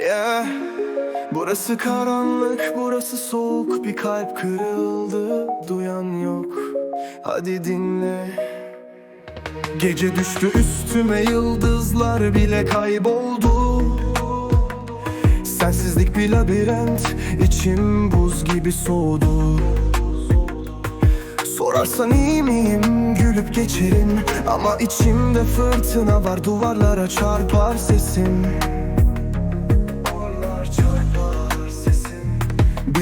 Yeah. Burası karanlık, burası soğuk. Bir kalp kırıldı, duyan yok. Hadi dinle. Gece düştü üstüme yıldızlar bile kayboldu. Sensizlik bir labirent içim buz gibi soğudu. Sorarsan iyi miyim? Gülüp geçerim. Ama içimde fırtına var duvarlara çarpar sesim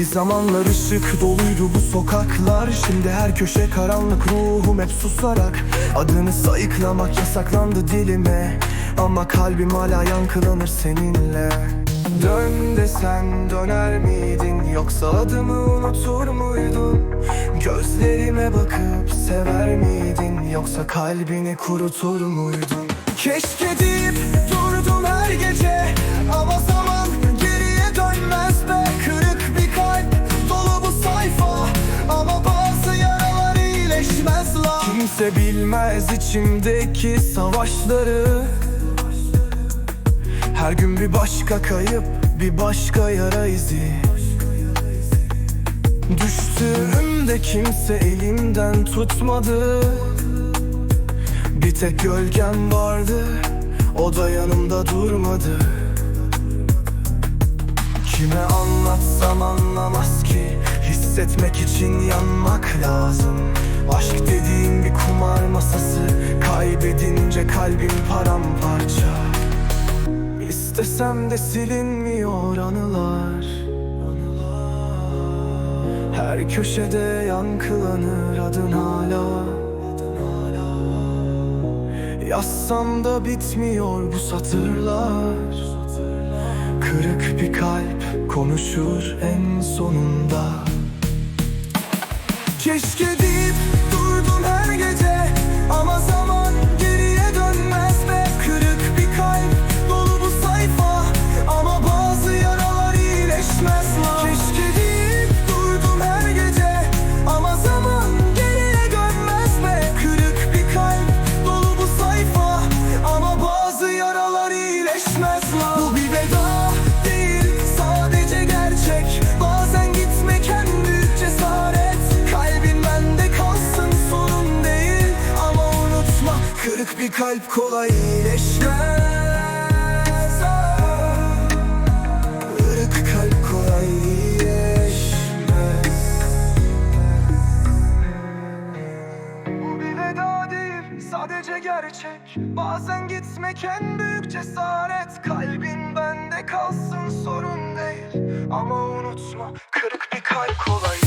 Bir zamanlar ışık doluydu bu sokaklar. Şimdi her köşe karanlık ruhum hep susarak. Adını sayıklamak yasaklandı dilime. Ama kalbim hala yankılanır seninle. Dön desen döner miydin? Yoksa adımı unutur muydun? Gözlerime bakıp sever miydin? Yoksa kalbini kurutur muydun? Keşke deyip durdum her gece. Ama zaman Kimse bilmez içimdeki savaşları. Her gün bir başka kayıp, bir başka yara izi. Düştüğümde kimse elimden tutmadı. Bir tek gölgem vardı, o da yanımda durmadı. Kime anlatsam anlamaz ki Hissetmek için yanmak lazım Aşk dediğin bir kumar masası. Kaybedince kalbim paramparça. İstesem de silinmiyor anılar. Her köşede yankılanır adın hala. Yazsam da bitmiyor bu satırlar. Kırık bir kalp konuşur en sonunda Keşke deyip durdum her gece Ama zaman geriye dönmez be. Kırık bir kalp dolu bu sayfa Ama bazı yaralar iyileşmez la Keşke deyip durdum her gece Ama zaman geriye dönmez be. Kırık bir kalp dolu bu sayfa Ama bazı yaralar iyileşmez la bir kalp kolay iyileşmez. Ah, Kırık kalp kolay iyileşmez. Bu bir veda değil sadece gerçek. Bazen gitmek en büyük cesaret. Kalbin bende kalsın sorun değil. Ama unutma kırık bir kalp kolay